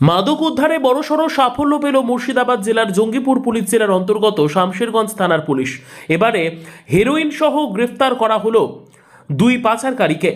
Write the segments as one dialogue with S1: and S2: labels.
S1: মাদক উদ্ধারে বড়সড় সাফল্য পেল মুর্শিদাবাদ জেলার জঙ্গিপুর পুলিশ জেলার অন্তর্গত শামশেরগঞ্জ থানার পুলিশ। এবারে হেরোইন সহ গ্রেফতার করা হলো দুই পাচারকারীকে।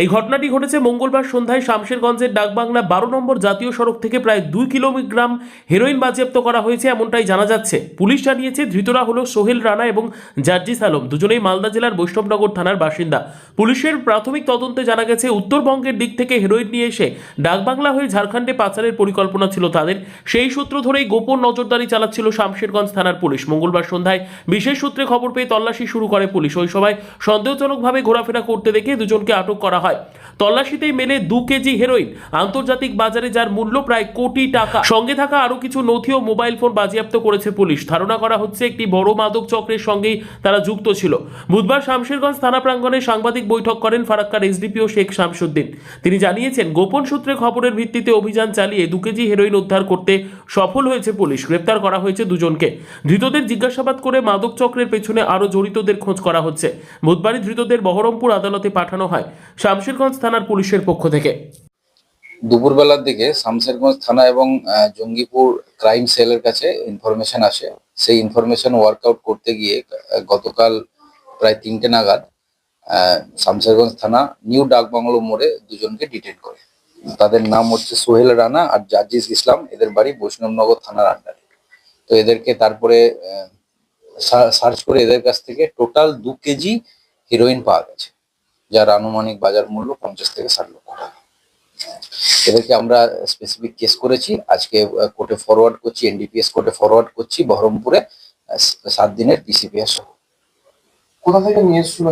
S1: এই ঘটনাটি ঘটেছে মঙ্গলবার সন্ধ্যায় শামশেরগঞ্জের ডাকবাংলা বারো নম্বর জাতীয় সড়ক থেকে প্রায় দুই কিলোগ্রাম হেরোইন বাজেয়াপ্ত করা হয়েছে, এমনটাই জানা যাচ্ছে। পুলিশ জানিয়েছে, ধৃতরা হল সোহেল রানা এবং জার্জিস আলম, দুজনেই মালদা জেলার বৈষ্ণবনগর থানার বাসিন্দা। পুলিশের প্রাথমিক তদন্তে জানা গেছে, উত্তরবঙ্গের দিক থেকে হেরোইন নিয়ে এসে ডাকবাংলা হয়ে ঝাড়খণ্ডে পাচারের পরিকল্পনা ছিল তাদের। সেই সূত্র ধরেই গোপন নজরদারি চালাচ্ছিল শামশেরগঞ্জ থানার পুলিশ। মঙ্গলবার সন্ধ্যায় বিশেষ সূত্রে খবর পেয়ে তল্লাশি শুরু করে পুলিশ। ওই সময় সন্দেহজনকভাবে ঘোরাফেরা করতে দেখে দুজনকে আটক করা হয়। তল্লাশিতেই মেলে দু কেজি হেরোইন আন্তর্জাতিক বাজারে যার মূল্য প্রায় কোটি টাকা। সঙ্গে থাকা আরও কিছু নথি ও মোবাইল ফোন বাজেয়াপ্ত করেছে পুলিশ। ধারণা করা হচ্ছে একটি বড় মাদক চক্রের সঙ্গেই তারা যুক্ত ছিল। বুধবার শামশেরগঞ্জ থানা প্রাঙ্গণে সাংবাদিক বৈঠক করেন ফারাক্কার এসডিপিও শেখ শামসুদ্দিন। তিনি জানিয়েছেন, গোপন সূত্রে খবরের ভিত্তিতে অভিযান চালিয়ে দু কেজি হেরোইন উদ্ধার করতে সফল হয়েছে পুলিশ। গ্রেপ্তার করা হয়েছে দুজনকে। ধৃতদের জিজ্ঞাসাবাদ করে মাদক চক্রের পেছনে আরও জড়িতদের খোঁজ করা হচ্ছে। বুধবারই ধৃতদের বহরমপুর আদালতে পাঠানো হয়। শামশেরগঞ্জ থানার পুলিশের পক্ষ থেকে।
S2: দুপুরবেলার দিকে শামশেরগঞ্জ থানা এবং জঙ্গিপুর ক্রাইম সেলের কাছে ইনফরমেশন আসে। সেই ইনফরমেশন ওয়ার্কআউট করতে গিয়ে গতকাল প্রায় তিনটে নাগাদ শামশেরগঞ্জ থানা নিউ ডাকবাংলো মোড়ে দুজনকে ডিটেন করে। তাদের নাম হচ্ছে সোহেল রানা আর জার্জিস ইসলাম। এদের বাড়ি বৈষ্ণবনগর থানার আন্ডারে। তো এদেরকে তারপরে সার্চ করে এদের কাছ থেকে টোটাল দু কেজি হিরোইন পাওয়া গেছে। যার আনুমানিক বাজার মূল্য পঞ্চাশ থেকে ষাট লক্ষ টাকা। এদেরকে আমরা স্পেসিফিক কেস করেছি। আজকে কোর্টে ফরওয়ার্ড করছি এনডিপিএস কোর্টে ফরওয়ার্ড করছি বহরমপুরে সাত দিনের পিসিপিএস সহ।
S3: কোথা থেকে নিয়ে এসেছিল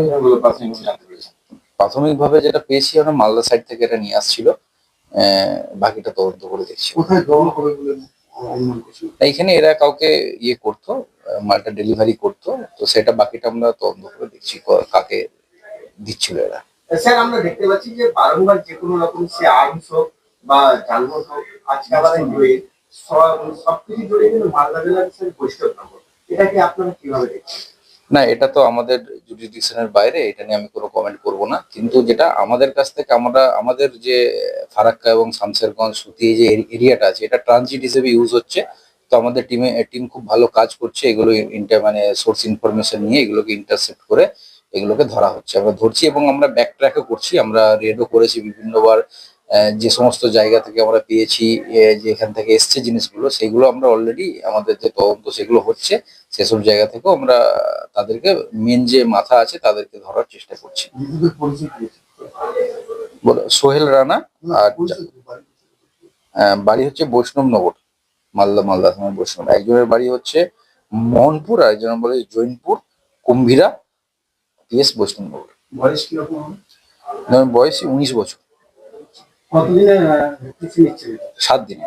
S3: প্রাথমিকভাবে
S2: যেটা পেয়েছি আমরা মালদা সাইড থেকে এটা নিয়ে আসছিল। বাকিটা তদন্ত করে দেখছি। এইখানে এরা কাউকে ইয়ে করতো মালটা ডেলিভারি করতো। তো সেটা বাকিটা আমরা তদন্ত করে দেখছি কাকে দিচ্ছিল এরা।
S4: স্যার আমরা দেখতে পাচ্ছি যে বারংবার যে কোনো রকম সে আর্মস হোক বা হোক আজকে আমাদের জুড়ে সবকিছু জুড়ে কিন্তু মালদা জেলার স্যার এটাকে আপনারা কীভাবে দেখছেন?
S2: না এটা তো আমাদের জুডিডিকশনের বাইরে এটা নিয়ে আমি কোনো কমেন্ট করব না। কিন্তু যেটা আমাদের কাছ থেকে আমরা আমাদের যে ফারাক্কা এবং শামসেরগঞ্জ সুতি যে এরিয়াটা আছে এটা ট্রানজিট হিসেবে ইউজ হচ্ছে। তো আমাদের টিমে টিম খুব ভালো কাজ করছে এগুলো ইন্টার মানে সোর্স ইনফরমেশন নিয়ে এগুলোকে ইন্টারসেপ্ট করে এগুলোকে ধরা হচ্ছে। আমরা ধরছি এবং আমরা ব্যাক ট্র্যাকও করছি। আমরা রেডও করেছি বিভিন্নবার। যে সমস্ত জায়গা থেকে আমরা পেয়েছি এ, যে এখান থেকে এসছে জিনিসগুলো সেগুলো আমরা অলরেডি আমাদের যে তদন্ত সেগুলো হচ্ছে সেসব জায়গা থেকেও আমরা তাদেরকে মেন যে মাথা আছে তাদেরকে ধরার চেষ্টা করছি। বলো, সোহেল রানা আর
S3: পারি।
S2: আহ, বাড়ি হচ্ছে বৈষ্ণবনগর মালদা মালদা বৈষ্ণব। একজনের বাড়ি হচ্ছে মোহনপুর আর একজনের বাড়ি জৈনপুর কুম্ভীরা পিএস বৈষ্ণবনগর
S3: বয়স কীরকম হবে?
S2: বয়স উনিশ বছর। সাত দিনে